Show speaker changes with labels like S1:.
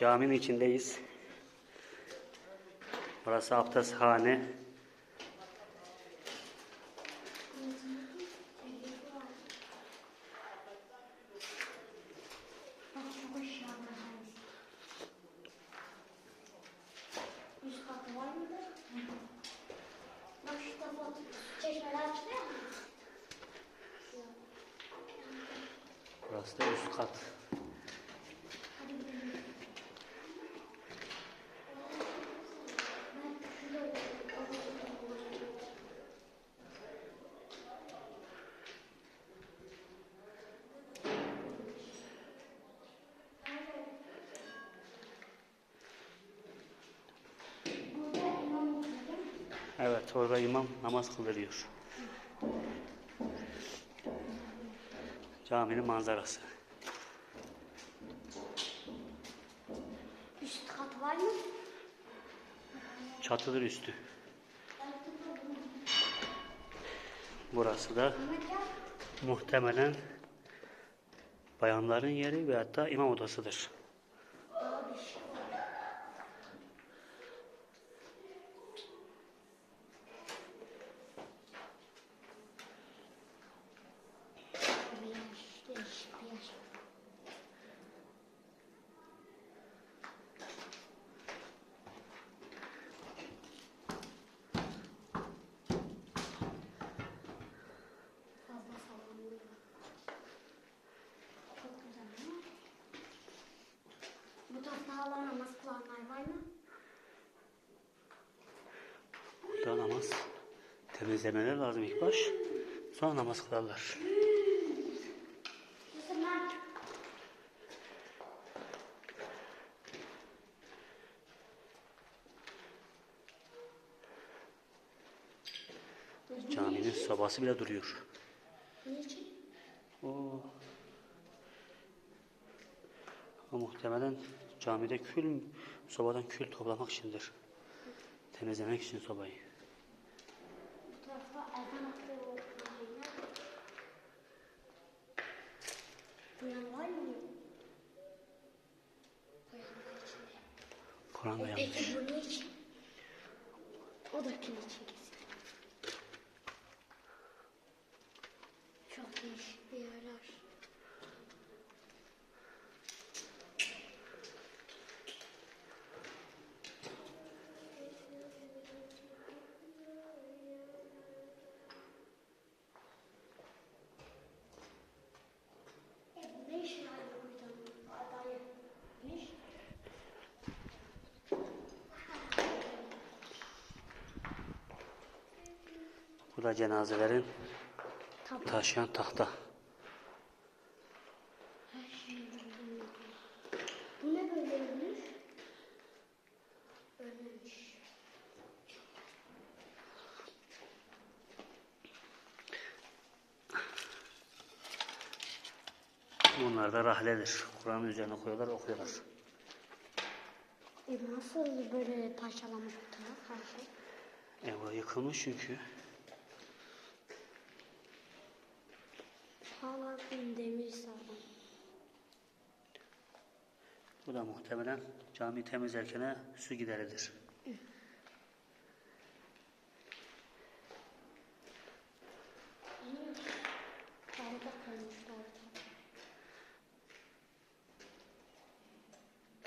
S1: Caminin içindeyiz. Burası abdesthane. Burası da üst kat. Evet orada imam namaz kıldırıyor. Caminin manzarası.
S2: Üst kat var mı?
S1: Çatıdır üstü. Burası da muhtemelen bayanların yeri ve hatta imam odasıdır.
S2: Daha Bu tarafta hala namaz kılanlar var mı?
S1: Burada namaz temizlemeler lazım ilk baş. Sonra namaz kılarlar. Caminin sobası bile duruyor.
S2: Niçin?
S1: O, o muhtemelen camide kül, sobadan kül toplamak içindir. Temizlemek için sobayı. Kur'an da
S2: ne için? O da kim için kesin. Çok değişik bir yerler. E, bu ne işin var burada? Adaya. Ne iş?
S1: Bu da cenazelerin taşıyan tahta.
S2: Her burada. Bu ne böyle ölmüş? Ölmemiş.
S1: Bunlar da rahledir. Kur'an'ın üzerine koyuyorlar, okuyorlar.
S2: E nasıl böyle parçalamış bu taraf her şey?
S1: E bu yıkılmış çünkü.
S2: Hala demir sağlam.
S1: Bu da muhtemelen cami temizlerken su gideridir.